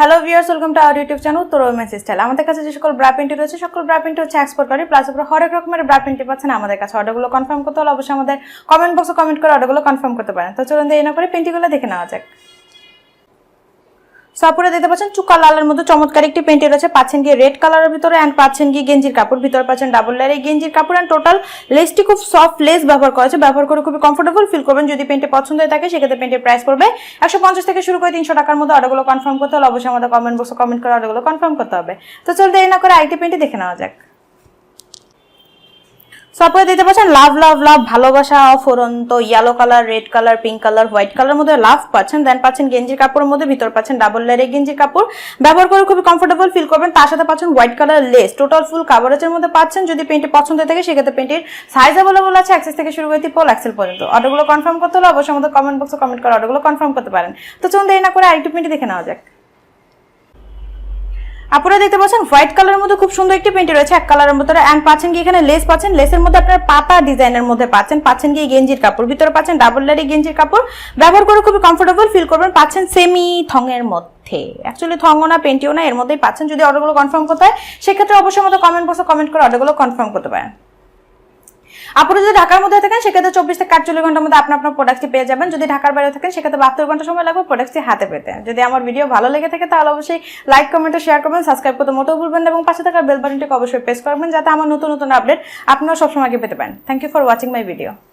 Hello viewers welcome to our YouTube channel তোর women's style আমাদের কাছে যে সকল ব্রা রয়েছে, সকল ব্রা প্রিন্টি হচ্ছে এক্সপোর্ট করি প্লাস উপরে হরেক রকমের ব্রা প্রিন্টি পাচ্ছেন আমাদের কাছে। অর্ডারগুলো কনফার্ম করতে হলে অবশ্যই আমাদের কমেন্ট বক্সে কমেন্ট করে অর্ডারগুলো কনফার্ম করতে পারেন। তো চলুন দিয়ে না করে পেন্টিগুলো দেখে নেওয়া যাক। সাপুরে দেখতে পাচ্ছেন চুকা লালের মধ্যে চমৎকার একটি পেন্টি রয়েছে। পাচ্ছেন গিয়ে রেড কালারের ভিতরে অ্যান্ড পাচ্ছেন গিয়ে গেঞ্জির কাপড়। ভিতরে পাচ্ছেন ডাবল লেয়ার এই গেঞ্জির কাপড় অ্যান্ড টোটাল লেসটি খুব সফট লেস ব্যবহার করেছে ব্যবহার করে খুবই কমফোর্টেবল ফিল করবেন। যদি পেন্টে পছন্দ হয়ে থাকে, সেক্ষেত্রে পেন্টের প্রাইস পড়বে একশো পঞ্চাশ থেকে শুরু করে তিনশো টাকার মধ্যে। অর্ডারগুলো কনফার্ম করতে হলে অবশ্যই আমাদের কমেন্ট বক্সে কমেন্ট করে অর্ডারগুলো কনফার্ম করতে হবে। তো চল দেরি না করে আইটি পেন্টে দেখে নেওয়া যাক। সাপোজ দিতে পারছেন? লাভ লাভ লাভ, ভালোবাসা ফুরন্ত yellow colour red colour pink colour white colour মধ্যে লাভ পাচ্ছেন দেন পাচ্ছেন গেঞ্জির কাপড়ের মধ্যে, ভিতর পাচ্ছেন ডাবল লেয়ারের গেঞ্জির কাপড়। ব্যবহার করে খুবই কমফোর্টেবল ফিল করবেন, তার সাথে পাচ্ছেন white colour lace total full কাভারেজের মধ্যে পাচ্ছেন, যদি পেন্টে পছন্দ থাকে, সেক্ষেত্রে পেন্টের সাইজ অ্যাভেলেবল আছে অ্যাক্সেস থেকে শুরু করে ট্রিপল এক্সেল পর্যন্ত। অর্ডারগুলো কনফার্ম করতে হলে অবশ্যই আমাদের কমেন্ট বক্সে কমেন্ট করে অর্ডারগুলো কনফার্ম করতে পারেন। তো চলুন দেরি না করে আরেকটি পেন্টে দেখে নেওয়া যাক। আপনারা দেখতে পাচ্ছেন হোয়াইট কালারের মধ্যে খুব সুন্দর একটি প্রিন্ট রয়েছে, এক কালারের মধ্যে অ্যান্ড পাচ্ছেন কি এখানে লেস পাচ্ছেন, লেসের মধ্যে আপনার পাতা ডিজাইনের মধ্যে পাচ্ছেন পাচ্ছেন কি গেঞ্জির কাপড়, ভিতরে পাচ্ছেন ডাবল লারি গেঞ্জির কাপড়, ব্যবহার করে খুবই কমফোর্টেবল ফিল করবেন, পাচ্ছেন সেমি থঙের মধ্যে। অ্যাকচুয়ালি থঙও না পেন্টিও এর মধ্যেই পাচ্ছেন, যদি অর্ডারগুলো কনফার্ম করতে হয়, সেক্ষেত্রে অবশ্যই কমেন্ট বক্সে কমেন্ট করে অর্ডারগুলো কনফার্ম করতে পারেন। আপনারা যদি ঢাকার মধ্যে থাকেন, সেক্ষেত্রে চব্বিশ থেকে আটচল্লিশ ঘণ্টার মধ্যে আপনি আপনার প্রোডাক্টটি পেয়ে যাবেন। যদি ঢাকার বাইরে থাকেন, সেক্ষেত্রে বাহাত্তর ঘণ্টা সময় লাগবে প্রোডাক্টটি হাতে পেতে। যদি আমার ভিডিও ভালো লেগে থাকে, তাহলে অবশ্যই লাইক কমেন্ট শেয়ার করবেন সাবস্ক্রাইব করতে মোটেও ভুলবেন এবং পাশে থাকার বেল বাটনটিকে অবশ্যই প্রেস করবেন, যাতে আমার নতুন নতুন আপডেট আপনারা সবসময় আগে পেতে পারেন। Thank you for watching my video